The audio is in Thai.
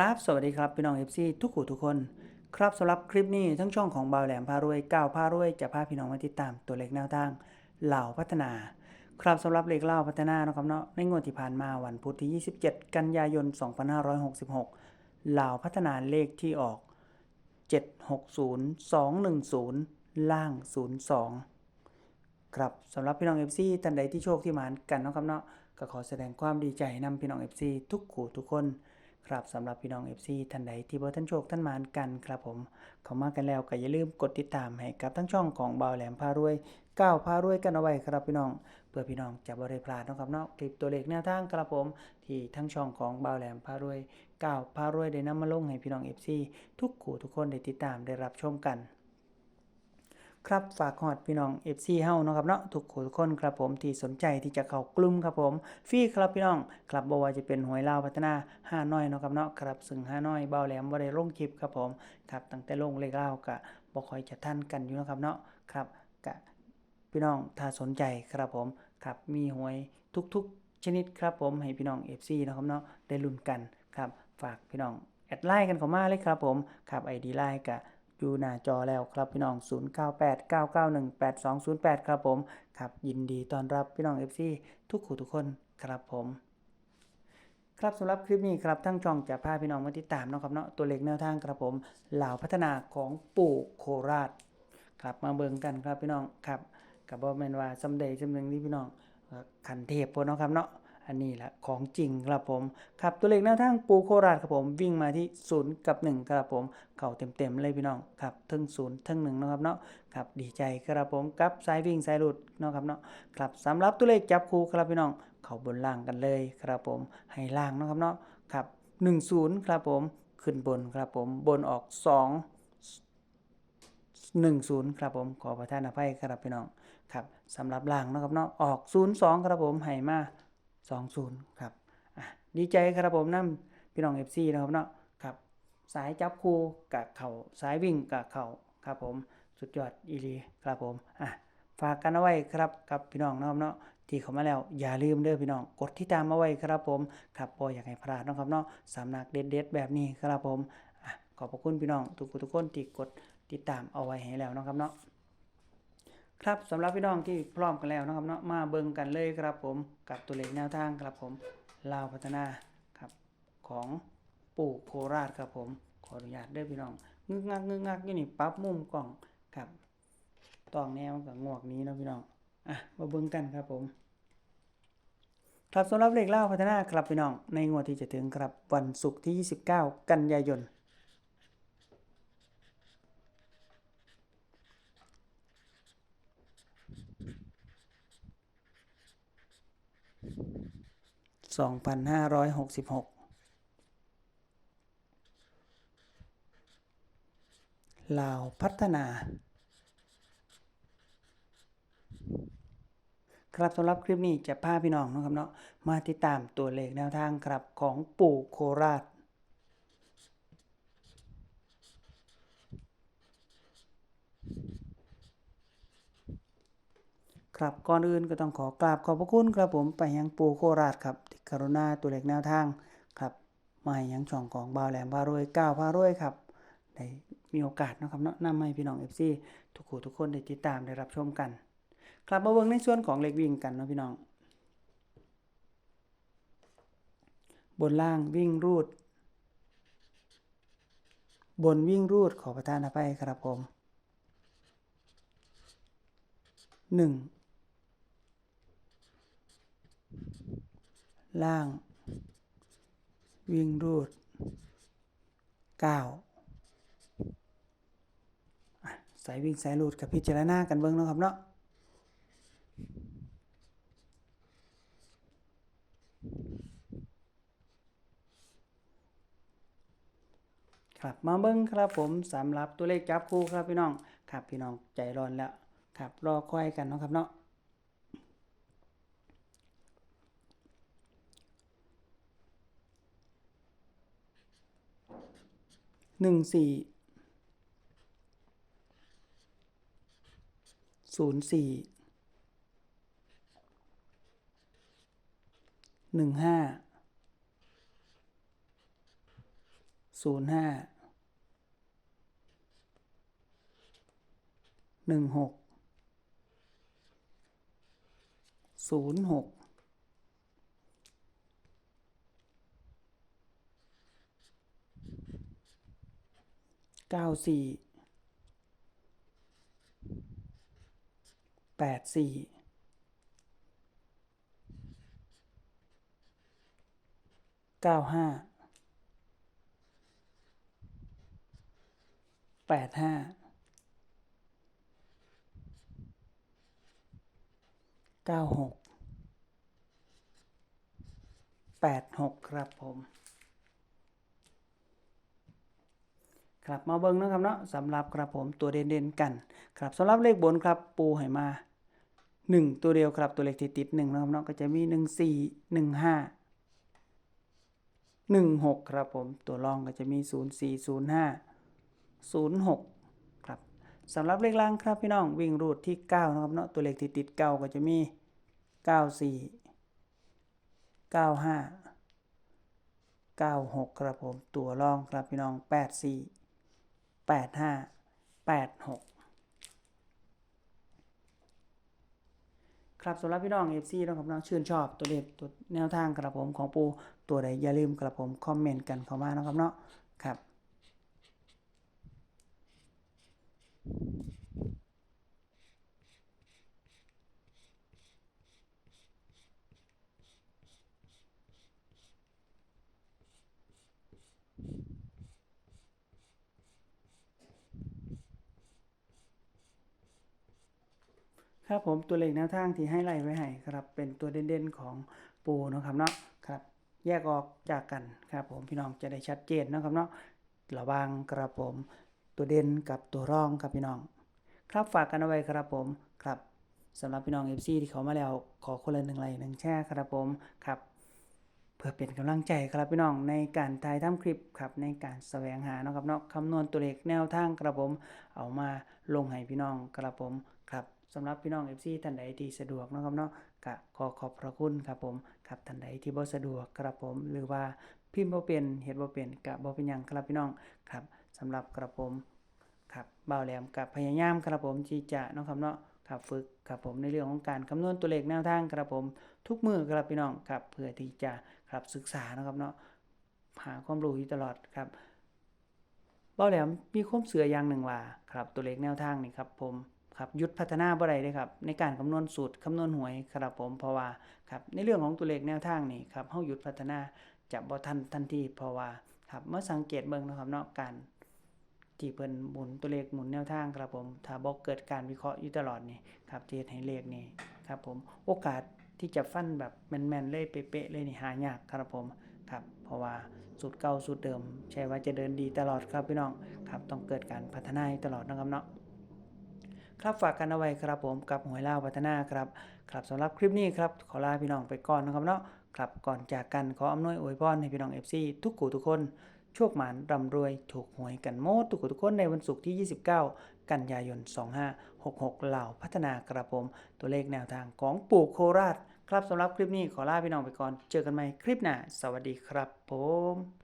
ครับ สวัสดีครับ พี่น้อง FC ทุกขู่ทุกคน ครับสำหรับคลิปนี้ทั้งช่องของบาวแหลมพารวยก้าวพารวยจะพาพี่น้องมาติดตามตัวเลขแนวทางเหล่าพัฒนา ครับสำหรับเลขเหล่าพัฒนานะครับเนาะในงวดที่ผ่านมาวันพุธที่ 27 กันยายน 2566เหล่าพัฒนาเลขที่ออก 760210 ล่าง 02 ครับสำหรับพี่น้อง FC ท่านใดที่โชคที่หมานกันนะครับเนาะก็ขอแสดงความดีใจนำพี่น้อง FC ทุกขู่ทุกคน ครับสำหรับพี่น้อง FC ท่านใดที่บ่ท่านโชคท่านมานกันครับผมเข้ามากันแล้วก็อย่าลืมกดติดตามให้กับทั้งช่องของบ่าวแหลมพารวยก้าวพารวยกันเอาไว้ครับพี่น้อง เพื่อพี่น้องจะบ่ได้พลาดนะครับเนาะคลิปตัวเลขแนวทางครับผม ที่ทั้งช่องของบ่าวแหลมพารวยก้าวพารวยได้นำมาลงให้พี่น้อง FC ทุกขู่ทุกคนได้ติดตามได้รับชมกัน ครับฝากฮอดพี่น้อง FC เฮาเนาะครับเนาะทุกคนทุกคนครับผมที่สนใจที่จะเข้ากลุ่มครับผมฟรีครับพี่น้องครับบ่ว่าจะเป็นหวยลาวพัฒนาห้าน้อยเนาะครับเนาะครับซึ่งห้าน้อยเบาแหลมบ่ได้ลงคลิปครับผมครับตั้งแต่ลงเลขลาวก็บ่ค่อยจะทันกันอยู่นะครับเนาะครับก็พี่น้องถ้าสนใจครับผมครับมีหวยทุกๆ ชนิดครับผมให้พี่น้อง FC เนาะครับเนาะได้ลุ้นกันครับฝากพี่น้องแอดไลน์กันเข้ามาเลยครับผมครับ ID ไลน์ก็ อยู่หน้าจอแล้วครับพี่น้อง 0989918208 ครับผม ครับยินดีต้อนรับพี่น้อง FC ทุกคู่ทุกคนครับผม ครับสำหรับคลิปนี้ครับทั้งช่องจะพาพี่น้องมาติดตามนะครับเนาะตัวเลขแนวทางครับผมเหล่าพัฒนาของปู่โคราชครับมาเบิ่งกันครับพี่น้องครับกับบ่แมนว่าสำใดสำหนึ่งที่พี่น้องขันเทพพุ่นเนาะครับเนาะ อันนี้แหละของจริงครับผมครับตัวเลขแนวทางปูโคราชครับผมวิ่งมาที่ 0 กับ 1 ครับผมเข้าเต็มๆเลยพี่น้องครับทั้ง0ทั้ง1นะครับเนาะครับดีใจครับผมกับสายวิ่งสายหลุดเนาะครับเนาะครับสำหรับตัวเลขจับคู่ครับพี่น้อง เข้าบนล่างกันเลยครับผมให้ล่างเนาะครับเนาะครับ10 ครับผมขึ้นบนครับผมบนออก 2 10 ครับผมขอประทานอภัยครับพี่น้องครับสำหรับล่างเนาะครับเนาะออก 02 ครับผมให้มา 20ครับดีใจครับผมนํพี่น้อง FC นะครับเนาะครับสายจับคู่กับเขาสายวิ่งกับเขาครับผมสุดยอดอีลีครับผมอะฝากกันเอาไว้ครับกับพี่น้องนะครับเนาะที่เข้ามาแล้วอย่าลืมเด้อพี่น้องกดที่ตามเอาไว้ครับผมครับบ่อยากให้พลาดนะครับเนาะสำนักเด็ดๆแบบนี้ครับผมอะขอบพระคุณพี่น้องทุกคนทุกคนที่กดติดตามเอาไว้ให้แล้วนะครับเนาะ ครับสำหรับพี่น้องที่พร้อมกันแล้วนะครับเนาะมาเบิ่งกันเลยครับผมกับตัวเลขแนวทางครับผมลาวพัฒนาครับของปู่โคราชครับผมขออนุญาตเด้อพี่น้องงึกงักงึกงักอยู่นี่ปรับมุมกล้องครับตองแนวกับงวกนี้นะพี่น้องอะมาเบิ่งกันครับผม ครับสำหรับเลขเล่าวพัฒนาครับพี่น้องในงวดที่จะถึงครับวันศุกร์ที่ 29 กันยายน 2566 ลาวพัฒนา ครับสำหรับคลิปนี้จะพาพี่น้องนะครับเนาะมาติดตามตัวเลขแนวทางครับของปู่โคราชครับก่อนอื่นก็ต้องขอกราบขอบพระคุณครับผมไปยังปู่โคราชครับ กรุณาตัวเลขแนวทางครับมาให้ยังช่องของบ่าวแหลมพารวยก้าวพารวยครับได้มีโอกาสนะครับเนาะนำให้พี่น้อง FC ทุกคู่ทุกคนได้ติดตามได้รับชมกันครับมาเบิ่งในส่วนของเลขวิ่งกันเนาะพี่น้อง บนล่างวิ่งรูด บนวิ่งรูดขอประทานอภัยครับผมหนึ่ง ล่าง วิ่งรูดเก้าอะสายวิ่งสายรูดกับพิจารณากันเบิ่งเนาะครับเนาะครับมาเบิ้งครับผมสำหรับตัวเลขจับคู่ครับพี่น้องครับพี่น้องใจร้อนแล้วครับรอคอยกันเนาะครับเนาะ หนึ่งสี่ศูนย์สี่หนึ่งห้าศูนย์ห้าหนึ่งหกศูนย์หก เก้าสี่แปดสี่เก้าห้าแปดห้าเก้าหกแปดหกครับผม ครับมาเบิ่งนะครับเนาะสำหรับครับผมตัวเด่นๆกันครับสำหรับเลขบนครับปูให้มาหนึ่งตัวเดียวครับตัวเลขที่ติดหนึ่งนะครับเนาะก็จะมีหนึ่งสี่หนึ่งห้าหนึ่งหกครับผมตัวรองก็จะมีศูนย์สี่ศูนย์ห้าศูนย์หกครับสำหรับเลขล่างครับพี่น้องวิ่งรูดที่เก้านะครับเนาะตัวเลขที่ติดเก้าก็จะมีเก้าสี่เก้าห้าเก้าหกครับผมตัวรองครับพี่น้องแป ดสี่แปดห้าแปดหกครับสำหรับพี่น้อง FC นะครับน้องชื่นชอบตัวเลขตัวแนวทางกระผมของปูตัวใดอย่าลืมกระผมคอมเมนต์กันเข้ามานะครับเนาะครับ ครับผมตัวเลขแนวทางที่ให้ไล่ไว้ให้ครับ เป็นตัวเด่นๆของปูนะครับเนาะครับ แยกออกจากกันครับผมพี่น้องจะได้ชัดเจนนะครับเนาะระหวางกระผมตัวเด่นกับตัวรองครับพี่น้อง ครับฝากกันเอาไว้ครับผมครับสำหรับพี่น้อง FC ที่เขามาแล้วขอคนละหนึ่งไลค์หนึ่งแชร์ครับผมครับเพื่อเป็นกำลังใจครับพี่น้องในการถ่ายทำคลิปครับในการแสวงหานะครับเนาะคำนวณตัวเลขแนวทางครับผม เอามาลงให้พี่น้องครับผมครับ สำหรับพี่น้อง FC ท่านใดที่สะดวกนะครับเนาะก็ขอขอบพระคุณครับผมครับท่านใดที่บ่สะดวกครับผม หรือว่าพิมพ์บ่เป็นเฮ็ดบ่เป็นก็บ่เป็นหยังครับพี่น้องครับสำหรับกระผมครับเบาแหลมกับพยายามครับผมที่จะนะครับเนาะครับฝึกครับผมในเรื่องของการคำนวณตัวเลขแนวทางครับผม ทุกมือครับพี่น้องครับเพื่อที่จะครับศึกษานะครับเนาะหาความรู้อยู่ตลอดครับเบาแหลมมีความเสื่ออย่างหนึ่งว่าครับตัวเลขแนวทางนี่ครับผม ครับหยุดพัฒนาบ่ได้เลยครับในการคำนวณสูตรคำนวณหวยครับผมเพราะว่าครับในเรื่องของตัวเลขแนวทางนี่ครับเฮาหยุดพัฒนาจะบ่ทันทันทีเพราะว่าครับเมื่อสังเกตเบิ่งนะครับเนาะการที่เพิ่นหมุนตัวเลขหมุนแนวทางครับผมถ้าบ่เกิดการวิเคราะห์อยู่ตลอดนี่ครับจะเฮ็ดให้เลขนี่ครับผมโอกาสที่จะฟันแบบแม่นๆเลยเป๊ะๆเลยนี่หายากครับผมครับเพราะว่าสูตรเก่าสูตรเดิม ใช่ว่าจะเดินดีตลอดครับพี่น้องครับต้องเกิดการพัฒนาอยู่ตลอดนะครับเนาะ ครับฝากกันเอาไว้ครับผมกับหวยเลาวพัฒนาครับครับสำหรับคลิปนี้ครับขอลาพี่น้องไปก่อนนะครับเนาะครับก่อนจากกันขออำนวยอวยพรให้พี่น้อง FC ทุกกูทุกคนโชคหมานร่ำรวยถูกหวยกันโมดทุกคนทุกคนในวันศุกร์ที่ 29 กันยายน 2566 เหล่าพัฒนากระผมตัวเลขแนวทางของปู่โคราช ครับสำหรับคลิปนี้ขอลาพี่น้องไปก่อน เจอกันใหม่คลิปหน้า สวัสดีครับผม